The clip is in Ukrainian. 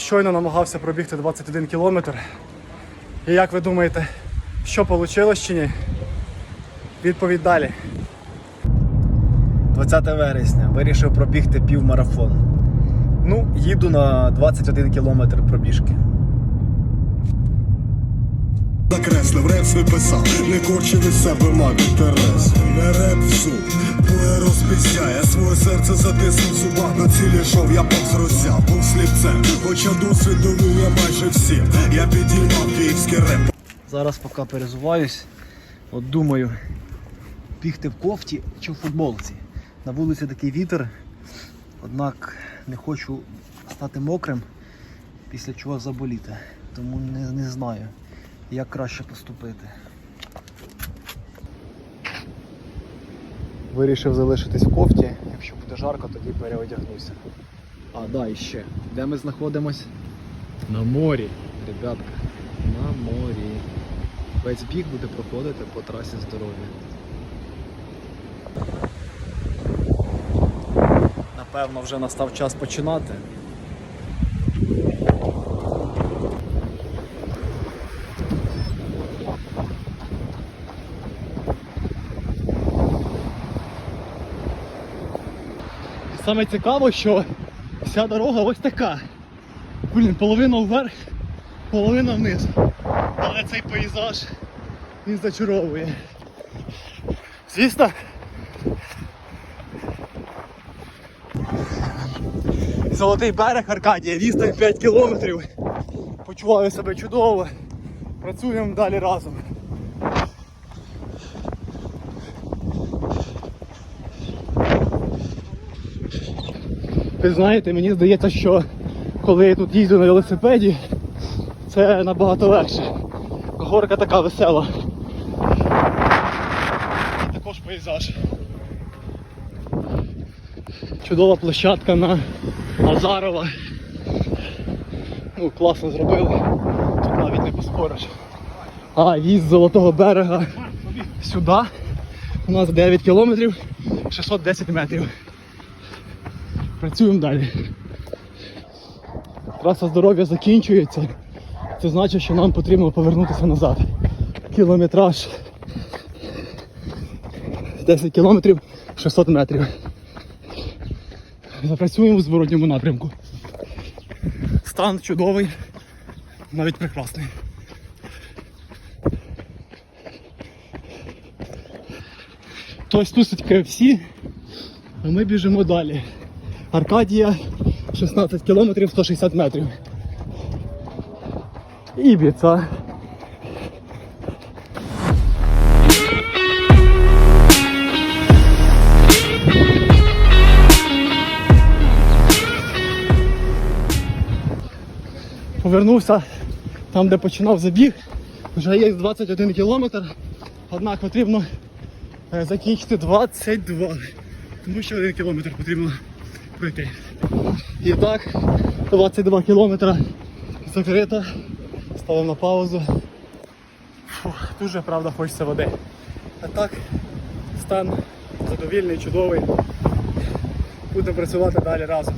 Щойно намагався пробігти 21 кілометр. І як ви думаєте, що вийшло чи ні? Відповідь далі. 20 вересня вирішив пробігти півмарафон. Ну, їду на 21 кілометр пробіжки. Накреслив, реп свій писав, не корчив із себе мак інтерес. Не реп в зуб, твоє розпісяє, своє серце затиснув зубах, на цілі йшов, я повз роззяв, був сліпцем, хоча досвід довів я майже всім. Я підіймав київський реп. Зараз поки перезуваюсь, от думаю, бігти в кофті чи в футболці. На вулиці такий вітер, однак не хочу стати мокрим, після чого заболіти. Тому не, не знаю, як краще поступити. Вирішив залишитись в кофті. Якщо буде жарко, тоді переодягнуся. А, да, і ще. Де ми знаходимось? На морі, ребятка. На морі. Весь біг буде проходити по трасі здоров'я. Напевно, вже настав час починати. Саме цікаво, що вся дорога ось така. Блін, половина вверх, половина вниз. Але цей пейзаж він зачаровує. Звісно. Золотий берег Аркадія, відстань 5 кілометрів. Почуваю себе чудово. Працюємо далі разом. Ви знаєте, мені здається, що коли я тут їздю на велосипеді, це набагато легше. Горка така весела. Також пейзаж. Чудова площадка на Азарова. Ну, класно зробили. Тут навіть не поспориш. А, їзд з Золотого берега сюди. У нас 9 кілометрів 610 метрів. Працюємо далі. Траса здоров'я закінчується. Це значить, що нам потрібно повернутися назад. Кілометраж 10 кілометрів 600 метрів. Запрацюємо в зворотньому напрямку. Стан чудовий, навіть прекрасний. Хтось спустить KFC, а ми біжимо далі. Аркадія 16 кілометрів 160 метрів. Ібіца. Повернувся там, де починав забіг. Вже є 21 кілометр, однак потрібно е, закінчити 22. Тому що один кілометр потрібно пройти. І так, 22 кілометри закрито. Ставимо на паузу. Фух, дуже правда хочеться води. А так, стан задовільний, чудовий. Будемо працювати далі разом.